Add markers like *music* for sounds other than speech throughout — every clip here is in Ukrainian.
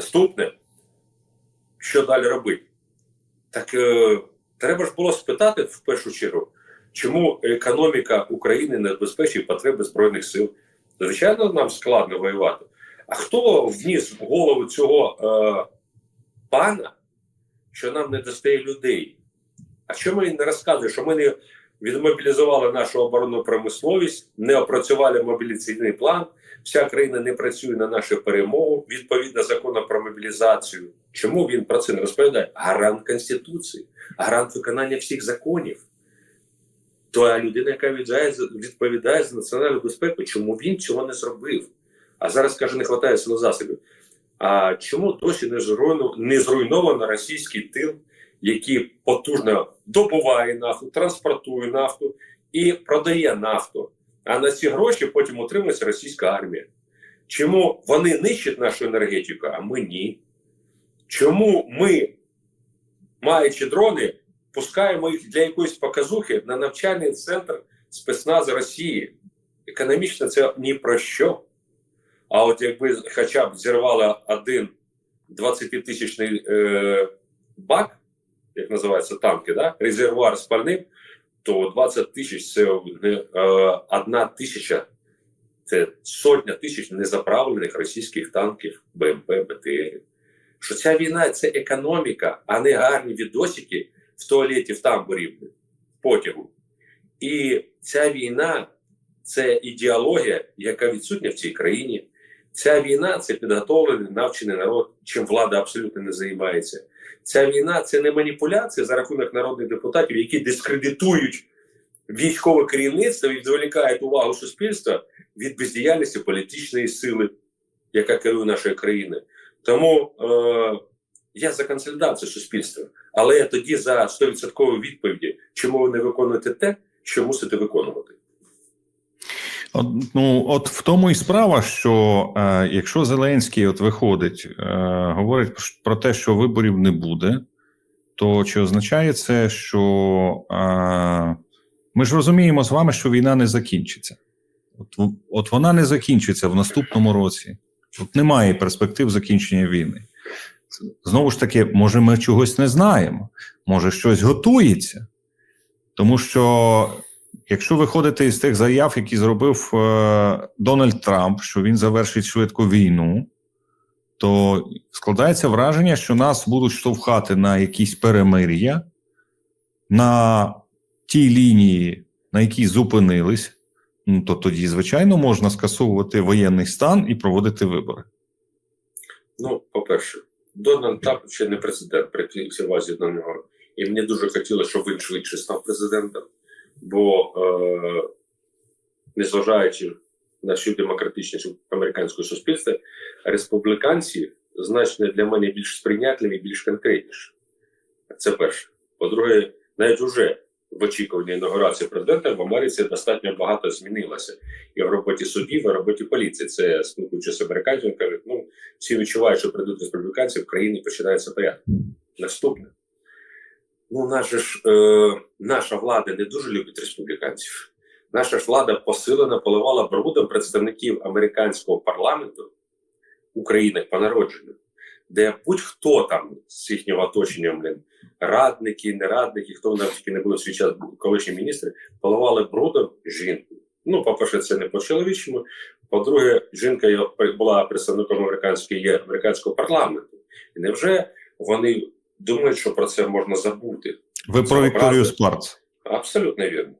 Наступне, що далі робити? Так е, треба ж було спитати в першу чергу, чому економіка України не забезпечує потреби Збройних сил. Звичайно, нам складно воювати. А хто вніс в голову цього е, пана, що нам не достає людей? А чому він не розказує, що ми не відмобілізували нашу оборонну промисловість, не опрацювали мобілізаційний план, вся країна не працює на нашу перемогу відповідно закону про мобілізацію. Чому він про це не розповідає? Гарант Конституції, гарант виконання всіх законів. Та людина, яка відповідає, за- національну безпеку, чому він цього не зробив? А зараз каже, не вистачає силозасобів. А чому досі не зруйновано російський тил, який потужно добуває нафту, транспортує нафту і продає нафту? А на ці гроші потім утримується російська армія. Чому вони нищать нашу енергетику, а ми ні? Чому ми, маючи дрони, пускаємо їх для якоїсь показухи на навчальний центр спецназу Росії? Економічно це ні про що. А от якби хоча б зірвали один 20-тисячний е, бак, як називається танки, да? резервуар з пальним, то 20 тисяч це не одна тисяча, це сотня тисяч незаправлених російських танків, БМП, БТР. Що ця війна це економіка, а не гарні відосики в туалеті в тамбурі в потягу. І ця війна це ідеологія, яка відсутня в цій країні. Ця війна це підготовлений, навчений народ, чим влада абсолютно не займається. Ця війна це не маніпуляція за рахунок народних депутатів, які дискредитують військове керівництво і відволікають увагу суспільства від бездіяльності політичної сили, яка керує нашою країною. Тому е, я за консолідацію суспільства, але я тоді за 100% відповіді, чому ви не виконуєте те, що мусите виконувати. От, ну, от в тому і справа, що е, якщо Зеленський от виходить, е, говорить про те, що виборів не буде, то чи означає це, що е, ми ж розуміємо з вами, що війна не закінчиться? От, от вона не закінчиться в наступному році. От немає перспектив закінчення війни. Знову ж таки, може, ми чогось не знаємо, може, щось готується. Тому що Якщо виходити із тих заяв, які зробив е, Дональд Трамп, що він завершить швидко війну, то складається враження, що нас будуть штовхати на якісь перемир'я на тій лінії, на якій зупинились. Ну то тоді, звичайно, можна скасовувати воєнний стан і проводити вибори. Ну, по-перше, Дональд Трамп ще не президент, при увазі до нього. І мені дуже хотілося, щоб він швидше став президентом, бо е, незважаючи на всю демократичність американського суспільства, республіканці значно для мене більш сприйнятливі, більш конкретніші. Це перше. По-друге, навіть уже в очікуванні інаугурації президента в Америці достатньо багато змінилося і в роботі судів, і в роботі поліції. Це спілкуючись з американцями, кажуть, ну всі відчувають, що прийдуть республіканці, в країні починається порядок. Наступне. Ну, наша ж е, наша влада не дуже любить республіканців. Наша ж влада посилено поливала брудом представників американського парламенту України по народженню, де будь-хто там з їхнього оточення, блін, радники, не радники, хто нам тільки не були в свій час колишні міністри, поливали брудом жінку. Ну, по-перше, це не по-чоловічому. По-друге, жінка є- була представником американської американського парламенту. І невже вони думають, що про це можна забути? Ви про Вікторію. Спарц. Абсолютно вірно.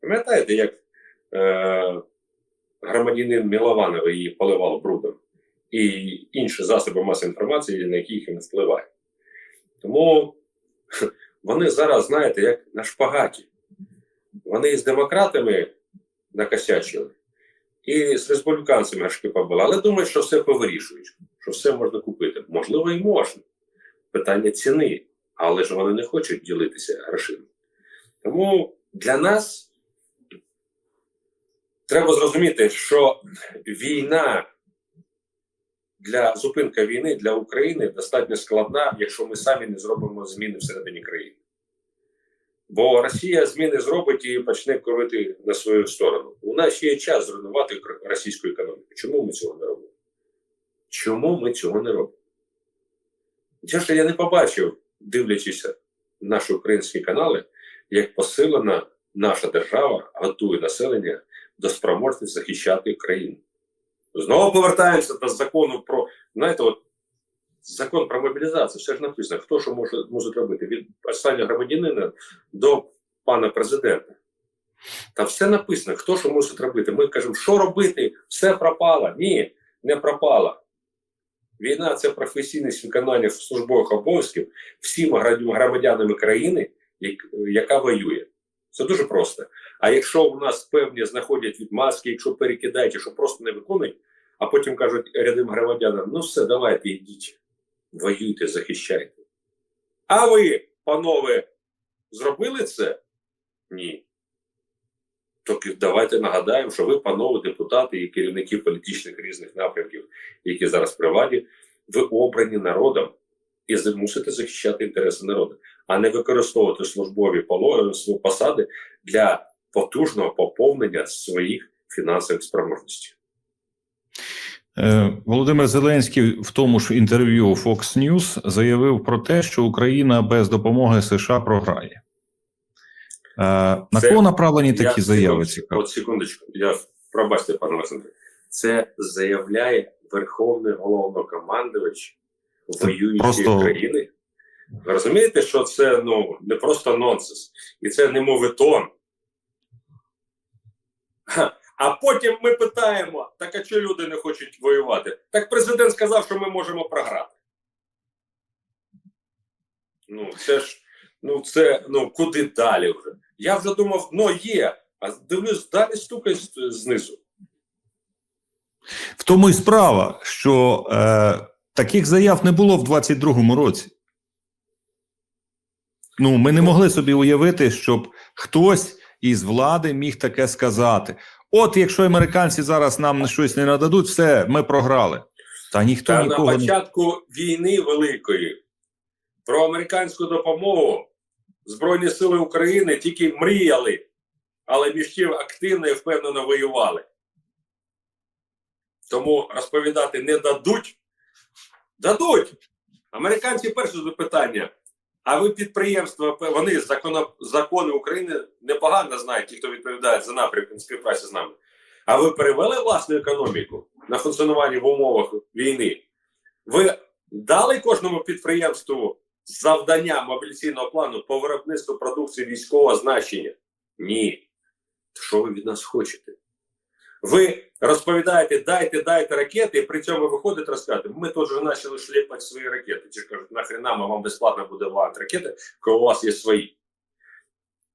Пам'ятаєте, як е, громадянин Мілованова її поливав брудом і інші засоби масової інформації, на їх не впливає. Тому *laughs* вони зараз, знаєте, як на шпагаті. Вони з демократами накосячили і з республіканцями аж побили, але думають, що все повирішують, що все можна купити. Можливо, і можна. Питання ціни, але ж вони не хочуть ділитися грошима. Тому для нас треба зрозуміти, що війна для зупинка війни для України достатньо складна, якщо ми самі не зробимо зміни всередині країни. Бо Росія зміни зробить і почне корити на свою сторону. У нас є час зруйнувати російську економіку. Чому ми цього не робимо? Чому ми цього не робимо? Я ж я не побачив, дивлячись наші українські канали, як посилена наша держава готує населення до спроможності захищати країну. Знову повертаємося до закону про, знаєте, от закон про мобілізацію, все ж написано, хто що може, може робити від останнього громадянина до пана президента. Та все написано, хто що може робити. Ми кажемо, що робити, все пропало. Ні, не пропало. Війна це професійність виконання службових обов'язків всіма гра- громадянами країни, яка воює. Це дуже просто. А якщо у нас певні знаходять відмазки, якщо перекидають, що просто не виконують, а потім кажуть рядовим громадянам: ну все, давайте йдіть, воюйте, захищайте. А ви, панове, зробили це? Ні. Тільки давайте нагадаємо, що ви, панове депутати і керівники політичних різних напрямків, які зараз при владі, ви обрані народом і мусите захищати інтереси народу, а не використовувати службові посади для потужного поповнення своїх фінансових спроможностей. Е, Володимир Зеленський в тому ж інтерв'ю Fox News заявив про те, що Україна без допомоги США програє. Е, На Це- кого направлені такі Я- заяви? Цікаво. От секундочку, я пробачте, пане Олександре. Це заявляє Верховний головнокомандувач Це воюючої просто- країни. Ви розумієте, що це ну не просто нонсенс, і це не моветон. А потім ми питаємо: так а чого люди не хочуть воювати? Так президент сказав, що ми можемо програти. Ну, це ж, ну це ну куди далі вже? Я вже думав, ну є. А дивлюсь, далі стукає знизу. В тому і справа, що е, таких заяв не було в 22-му році. Ну, ми не могли собі уявити, щоб хтось із влади міг таке сказати. От якщо американці зараз нам щось не нададуть, все, ми програли. Та ніхто Та на нікого не початку війни великої про американську допомогу Збройні Сили України тільки мріяли, але між тим активно і впевнено воювали. Тому розповідати не дадуть. Дадуть. Американці перше запитання. А ви підприємства, вони закони, закони України непогано знають, ті, хто відповідає за напрямки співпраці з нами. А ви перевели власну економіку на функціонування в умовах війни? Ви дали кожному підприємству завдання мобілізаційного плану по виробництву продукції військового значення? Ні. Що ви від нас хочете? Ви розповідаєте, дайте, дайте ракети, і при цьому виходите розказати, ми тут же почали шліпати свої ракети. Ж кажуть, нахрена ми вам безплатно буде давати ракети, коли у вас є свої.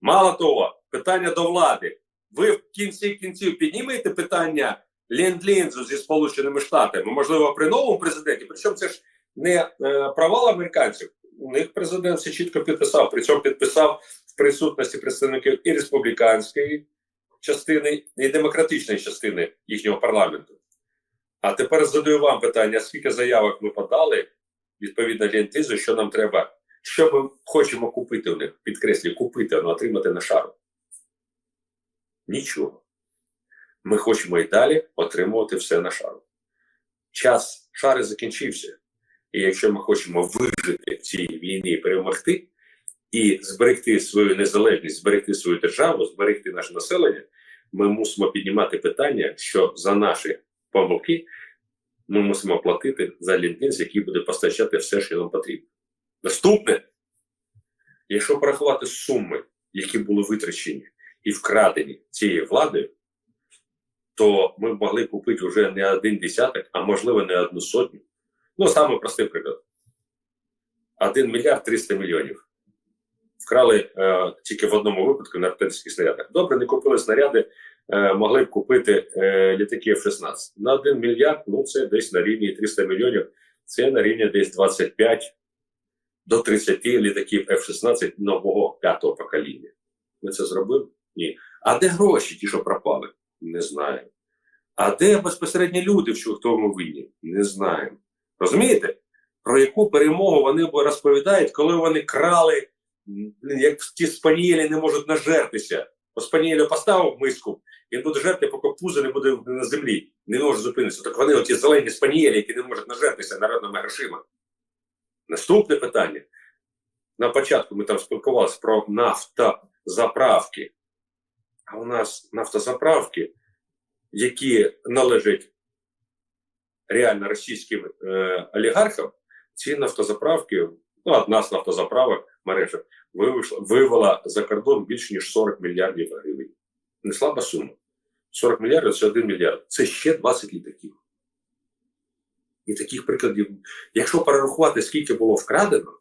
Мало того, питання до влади. Ви в кінці кінців піднімете питання ленд-лінзу зі Сполученими Штатами, можливо, при новому президенті. Причому це ж не е, провал американців. У них президент все чітко підписав. Причому підписав в присутності представників і республіканської частини, і демократичної частини їхнього парламенту. А тепер задаю вам питання: скільки заявок ми подали відповідно ленд-лінзу, що нам треба, що ми хочемо купити у них, підкреслюю, купити, а отримати на шару. Нічого. Ми хочемо і далі отримувати все на шару. Час шари закінчився. І якщо ми хочемо вижити в цій війні перемогти, і зберегти свою незалежність, зберегти свою державу, зберегти наше населення, ми мусимо піднімати питання, що за наші помилки ми мусимо платити за лінкінс, який буде постачати все, що нам потрібно. Наступне, якщо порахувати суми, які були витрачені і вкрадені цією владою, то ми могли купити вже не один десяток, а можливо не одну сотню. Ну, саме простий приклад: 1 мільярд 300 мільйонів. Вкрали е, тільки в одному випадку на артилерійських снарядах. Добре, не купили снаряди, е, могли б купити е, літаки F-16. На 1 мільярд, ну це десь на рівні 300 мільйонів, це на рівні десь 25 до 30 літаків F-16 нового п'ятого покоління. Ми це зробили? Ні. А де гроші, ті, що пропали? Не знаємо. А де безпосередньо люди, в тому винні? Не знаємо. Розумієте? Про яку перемогу вони розповідають, коли вони крали, як ті спанієлі не можуть нажертися. Бо спанієля поставив миску, він буде жерти, поки пузо не буде на землі, не може зупинитися. Так вони, оті зелені спанієлі, які не можуть нажертися народними грошима. Наступне питання. На початку ми там спілкувалися про нафтозаправки. А у нас нафтозаправки, які належать реально російським е, олігархам, ці нафтозаправки, ну, одна з нафтозаправок мережа, вивела, вивела за кордон більше ніж 40 мільярдів гривень. Не слаба сума. 40 мільярдів це 1 мільярд. Це ще 20 літаків. І таких прикладів, якщо перерахувати, скільки було вкрадено,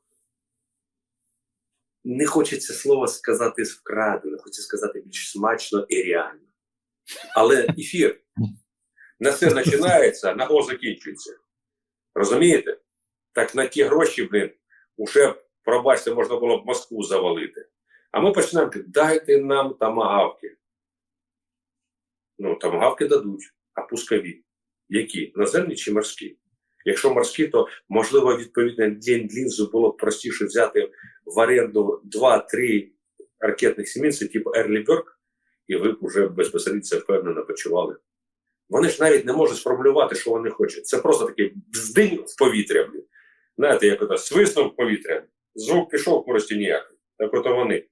не хочеться слова сказати вкрадено, хочеться сказати більш смачно і реально. Але ефір на це починається, на О закінчується. Розумієте? Так на ті гроші, блин, уже, пробачте, можна було б Москву завалити. А ми починаємо дайте нам тамагавки. Ну, тамагавки дадуть, а пускові. Які? Наземні чи морські? Якщо морські, то можливо відповідно день лінзу було б простіше взяти в оренду 2-3 ракетних сімінці, типу Ерлі Бьорк, і ви б вже безпосередньо це впевнено почували. Вони ж навіть не можуть сформулювати, що вони хочуть. Це просто такий бздинь в повітря. Знаєте, як ото свиснув повітря, звук пішов користі ніякий. Так ото вони.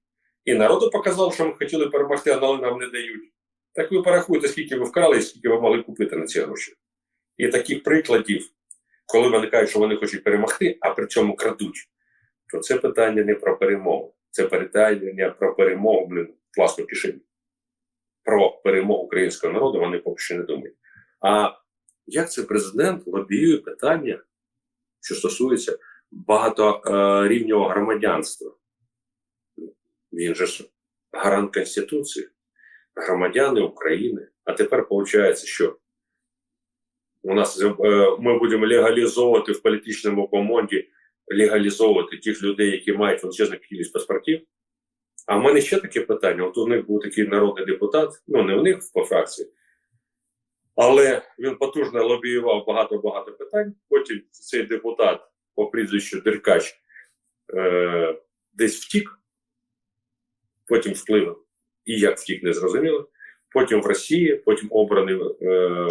І народу показав, що ми хотіли перемогти, але нам не дають. Так ви порахуйте, скільки ви вкрали і скільки ви могли купити на ці гроші. І таких прикладів, коли вони кажуть, що вони хочуть перемогти, а при цьому крадуть, то це питання не про перемогу. Це питання про перемогу, блін, власну кишені. Про перемогу українського народу вони поки що не думають. А як це президент лобіює питання, що стосується багаторівнього громадянства? Він же ж гарант Конституції, громадяни України. А тепер виходить, що у нас е, ми будемо легалізовувати в політичному команді, легалізовувати тих людей, які мають величезну кількість паспортів. А в мене ще таке питання: от у них був такий народний депутат, ну не у них по фракції, але він потужно лобіював багато-багато питань. Потім цей депутат по прізвищу Деркач е, десь втік, потім вплив. І як втік, не зрозуміло. Потім в Росії, потім обраний е,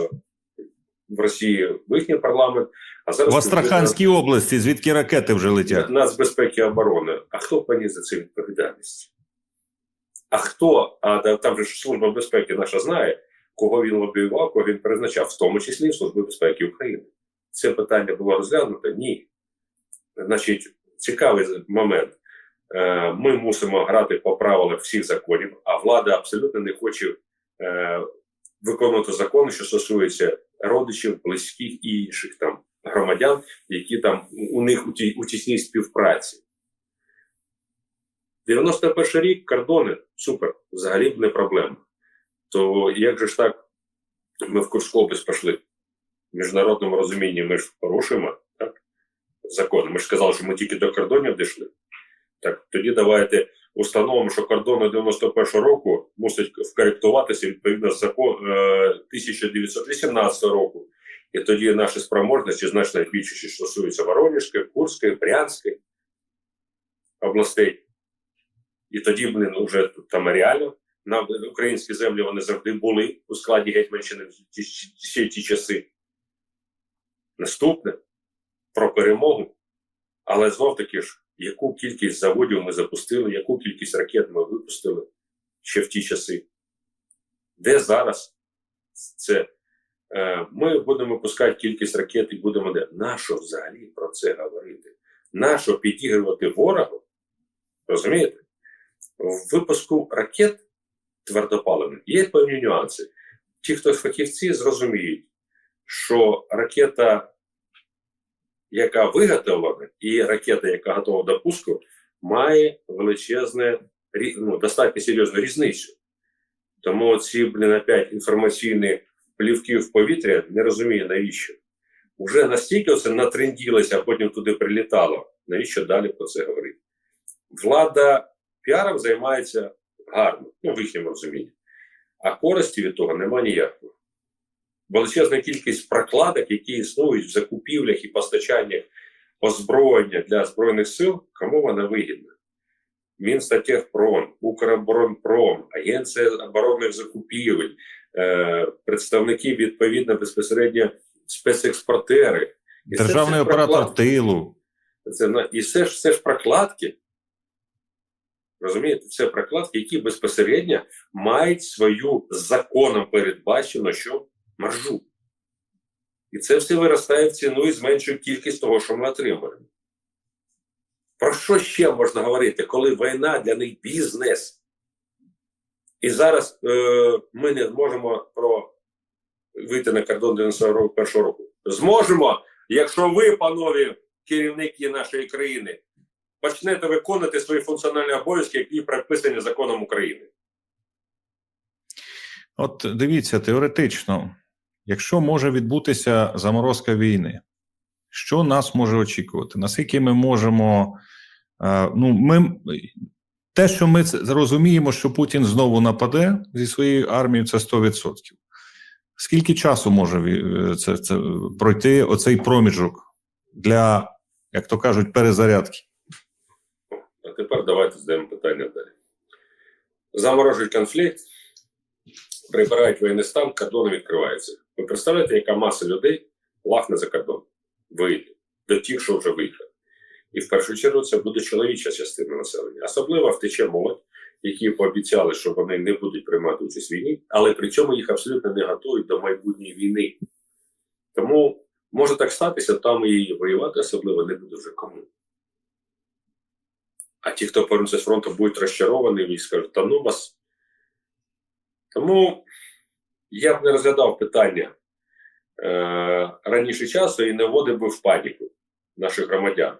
в Росії в їхній парламент. А зараз В Астраханській області, звідки ракети вже летять. Нацбезпеки оборони. А хто поніс за це відповідальність? А хто, а там же Служба безпеки наша знає, кого він лобіював, кого він призначав, в тому числі в Службі безпеки України. Це питання було розглянуто? Ні. Значить, цікавий момент. Е, Ми мусимо грати по правилах всіх законів, а влада абсолютно не хоче е, виконувати закони, що стосуються родичів, близьких і інших там громадян, які там у них у тісній співпраці. 91 рік кордони супер, взагалі не проблема. То як же ж так, ми в Курську область пішли? В міжнародному розумінні ми ж порушуємо так? закони. Ми ж сказали, що ми тільки до кордонів дійшли. Так, тоді давайте установимо, що кордони 91 року мусять вкоректуватися відповідно закон е, 1918 року. І тоді наші спроможності значно більше, що стосується Воронежської, Курської, Брянської областей. І тоді, блин, вже там реально на українські землі вони завжди були у складі Гетьманщини всі ті часи. Наступне про перемогу. Але знов таки ж, яку кількість заводів ми запустили, яку кількість ракет ми випустили ще в ті часи. Де зараз це? Е, ми будемо пускати кількість ракет і будемо де. Нащо взагалі про це говорити? Нащо підігрувати ворогу? Розумієте? В випуску ракет твердопаливних є певні нюанси. Ті, хто фахівці, зрозуміють, що ракета, яка виготовлена, і ракета, яка готова до пуску, має величезне, ну, достатньо серйозну різницю. Тому ці, блін, опять інформаційні плівки в повітря не розумію, навіщо. Уже настільки це натренділося, а потім туди прилітало. Навіщо далі про це говорити? Влада піаром займається гарно, ну, в їхньому розумінні. А користі від того нема ніякої. Величезна кількість прокладок, які існують в закупівлях і постачаннях озброєння для Збройних сил, кому вона вигідна? Мінстатехпром, Укроборонпром, Агенція оборонних закупівель, е, представники відповідно безпосередньо спецекспортери. І Державний оператор прокладки. тилу. Це, і все ж, все ж прокладки. Розумієте, це прокладки, які безпосередньо мають свою законом передбачено, що маржу. І це все виростає в ціну і зменшує кількість того, що ми отримуємо. Про що ще можна говорити, коли війна для них бізнес? І зараз е, ми не зможемо про вийти на кордон 91 року. Зможемо, якщо ви, панові керівники нашої країни, почнете виконувати свої функціональні обов'язки, які прописані законом України. От дивіться, теоретично, якщо може відбутися заморозка війни, що нас може очікувати? Наскільки ми можемо. е, ну, ми, те, що ми розуміємо, що Путін знову нападе зі своєю армією, це 100%. Скільки часу може е, це, це пройти оцей проміжок для, як то кажуть, перезарядки? Тепер давайте задаємо питання далі. Заморожують конфлікт, прибирають воєнний стан, кордони відкриваються. Ви представляєте, яка маса людей лахне за кордон, вийде до тих, що вже виїхали. І в першу чергу це буде чоловіча частина населення. Особливо втече молодь, які пообіцяли, що вони не будуть приймати участь в війні, але при цьому їх абсолютно не готують до майбутньої війни. Тому може так статися, там і воювати особливо не буде вже кому. А ті, хто повернуться з фронту, будуть розчаровані і скажуть, та ну вас. Тому я б не розглядав питання е, раніше часу і не вводив би в паніку наших громадян.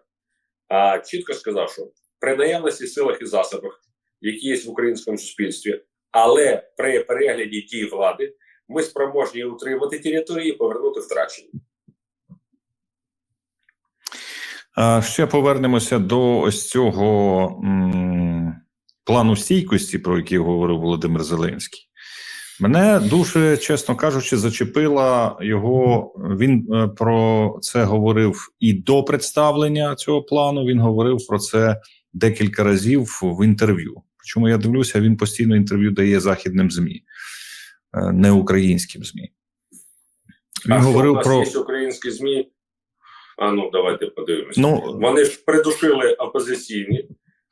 А чітко сказав, що при наявності силах і засобах, які є в українському суспільстві, але при перегляді дій влади, ми спроможні утримати території і повернути втрачені. А ще повернемося до ось цього м, плану стійкості, про який говорив Володимир Зеленський. Мене дуже, чесно кажучи, зачепила його. Він е, про це говорив і до представлення цього плану. Він говорив про це декілька разів в інтерв'ю. Чому я дивлюся, він постійно інтерв'ю дає західним ЗМІ, е, не українським ЗМІ. Він а що говорив про українські ЗМІ. А ну давайте подивимося. ну Вони ж придушили опозиційні,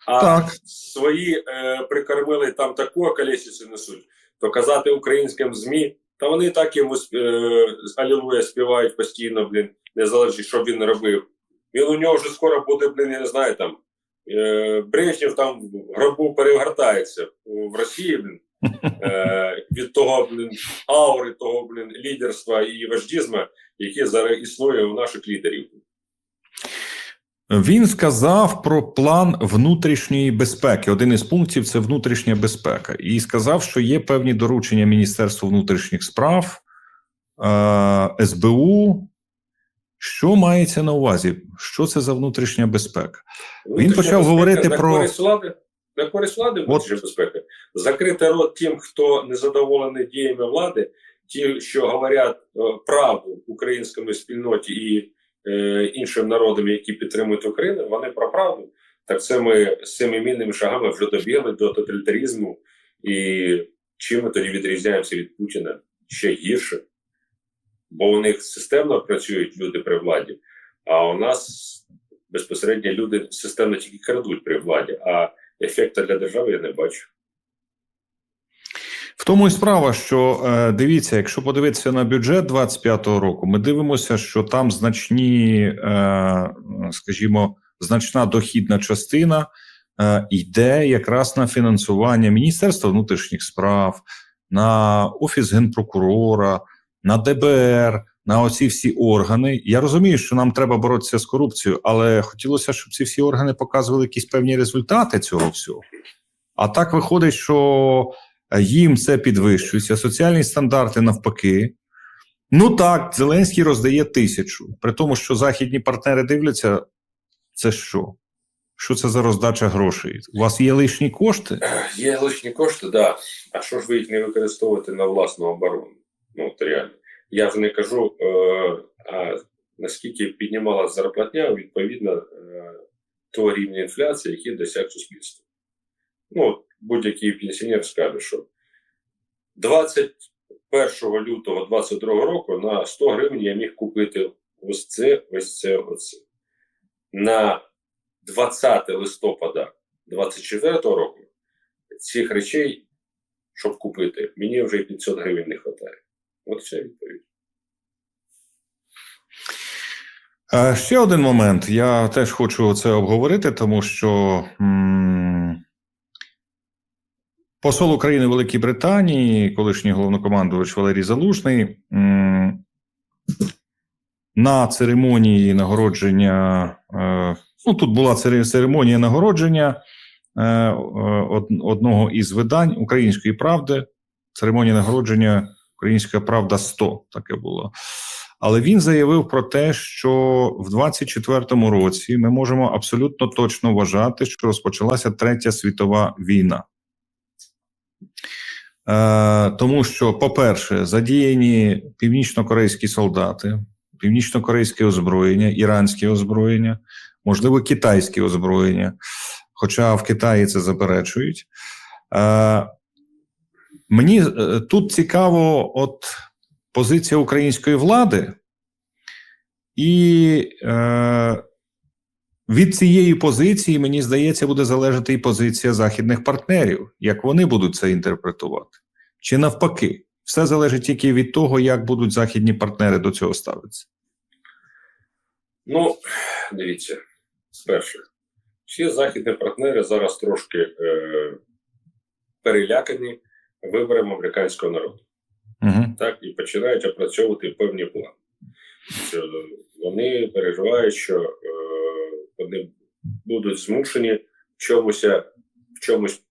а так. свої е, прикормили там таку колесицю несуть, то казати українським ЗМІ, та вони так йому е, алілуя співають постійно, блін, незалежно, що він робив. Він у нього вже скоро буде, блін, я не знаю, там е, Брежнєв там в гробу перегортається в Росії, блін. *laughs* Е, від того блін, аури, того блін, лідерства і вождізму, яке зараз існує у наших лідерів. Він сказав про план внутрішньої безпеки. Один із пунктів це внутрішня безпека, і сказав, що є певні доручення Міністерству внутрішніх справ е, СБУ. Що мається на увазі? Що це за внутрішня безпека? Внутрішня почав безпека говорити на про- користь влади, на користь влади внутрішня безпека. Закрити рот тим, хто незадоволений діями влади, ті, що говорять е, правду українському спільноті і е, іншим народам, які підтримують Україну, вони про правду. Так це ми з цими мінними шагами вже добігли до тоталітаризму. І чим ми тоді відрізняємося від Путіна ще гірше. Бо у них системно працюють люди при владі, а у нас безпосередньо люди системно тільки крадуть при владі, а ефекту для держави я не бачу. В тому і справа, що е, дивіться, якщо подивитися на бюджет 25-го року, ми дивимося, що там значні, е, скажімо, значна дохідна частина е, йде якраз на фінансування Міністерства внутрішніх справ, на офіс генпрокурора, на ДБР, на оці всі органи. Я розумію, що нам треба боротися з корупцією, але хотілося, щоб ці всі органи показували якісь певні результати цього всього. А так виходить, що їм це підвищується, соціальні стандарти навпаки. Ну так, Зеленський роздає тисячу. При тому, що західні партнери дивляться, це що? Що це за роздача грошей? У вас є лишні кошти? Є лишні кошти, да. А що ж ви їх не використовуєте на власну оборону? Ну, от реально. Я вже не кажу, е, а наскільки піднімалася зарплатня відповідно е, того рівня інфляції, який досяг суспільство. Ну, будь-який пенсіонер скаже, що 21 лютого 22 року на 100 гривень я міг купити ось це, ось це, ось це. На 20 листопада 24 року цих речей, щоб купити, мені вже і 500 гривень не вистачає. От вся відповідь. Е, Ще один момент. Я теж хочу це обговорити, тому що м, посол України Великій Британії, колишній головнокомандувач Валерій Залужний, на церемонії нагородження. Е, ну, тут була церемонія нагородження е, од- одного із видань Української правди. Церемонія нагородження Українська Правда 100 таке було. Але він заявив про те, що в 24-му році ми можемо абсолютно точно вважати, що розпочалася третя світова війна. Е, тому що, по-перше, задіяні північно-корейські солдати, північно-корейське озброєння, іранське озброєння, можливо, китайське озброєння, хоча в Китаї це заперечують. Е, мені е, тут цікаво, от позиція української влади, і від цієї позиції, мені здається, буде залежати і позиція західних партнерів, як вони будуть це інтерпретувати. Чи навпаки, все залежить тільки від того, як будуть західні партнери до цього ставитися. Ну, дивіться, перше, всі західні партнери зараз трошки е, перелякані вибором американського народу. Угу. так, і починають опрацьовувати певні плани. Вони переживають, що е, вони будуть змушені в чомусь, в чомусь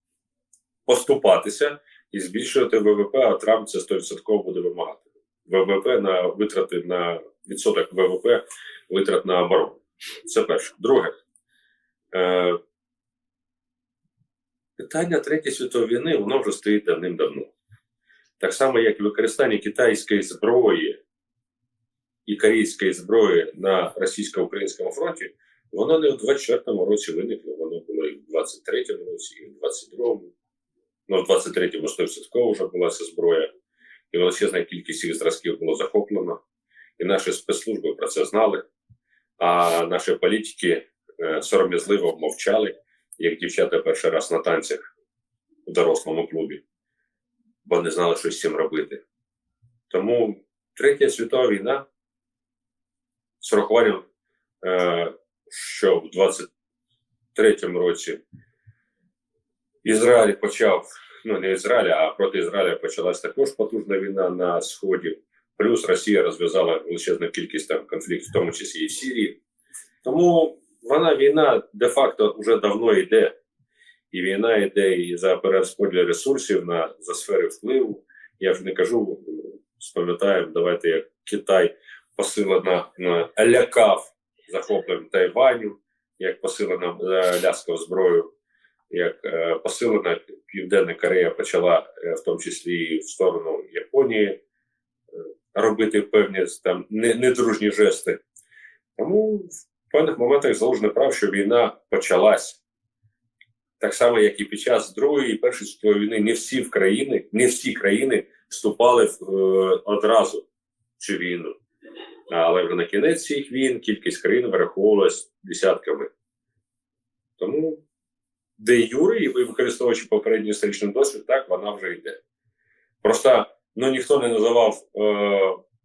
поступатися і збільшувати ВВП, а Трамп це 100% буде вимагати. ВВП на витрати на відсоток ВВП витрат на оборону. Це перше. Друге. Е, питання Третьої світової війни воно вже стоїть давним-давно так само, як використання китайської зброї і корейської зброї на російсько-українському фронті, воно не у 24-му році виникло, воно було і в 23-му році, і в 22-му. Ну, в 23-му 100% вже була ця зброя, і величезна кількість їх зразків було захоплено. І наші спецслужби про це знали, а наші політики е, сором'язливо мовчали, як дівчата перший раз на танцях у дорослому клубі бо не знали, що з цим робити. Тому Третя світова війна з урахуванням, е, що в 23-му році Ізраїль почав, ну не Ізраїль, а проти Ізраїля почалась також потужна війна на Сході. Плюс Росія розв'язала величезну кількість там конфліктів, в тому числі і в Сирії. Тому вона війна де-факто вже давно йде. І війна йде і за перерозподіл ресурсів на за сфери впливу. Я вже не кажу, спам'ятаємо, давайте як Китай посилено на лякав захопленням Тайваню, як посилено ляскав зброю, як е, посилена Південна Корея почала, е, в тому числі і в сторону Японії, е, робити певні там недружні жести. Тому в певних моментах залужний прав, що війна почалась так само, як і під час Другої і Першої світової війни, не всі в країни, не всі країни вступали в, е, одразу в цю війну. Але вже на кінець цих війн кількість країн вираховувалась десятками. Тому де Юри, і використовуючи попередній історичний досвід, так вона вже йде. Просто ну, ніхто не називав е,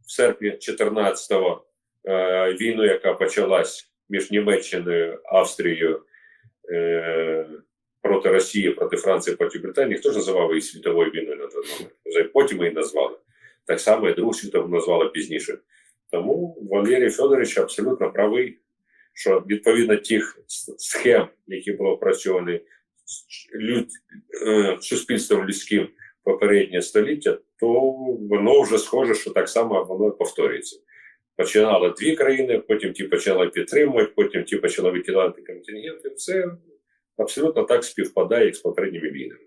в серпні 14-го е, війну, яка почалась між Німеччиною, Австрією. Е, проти Росії, проти Франції, проти Британії, ніхто ж називав її світовою війною на той момент. Потім її назвали. Так само і Другу світову назвали пізніше. Тому Валерій Федорович абсолютно правий, що відповідно тих схем, які були опрацьовані люд, е, суспільством людським попереднє століття, то воно вже схоже, що так само воно повторюється. Починали дві країни, потім ті почали підтримувати, потім ті почали викидати контингенти. Це абсолютно так співпадає, як з попередніми війнами.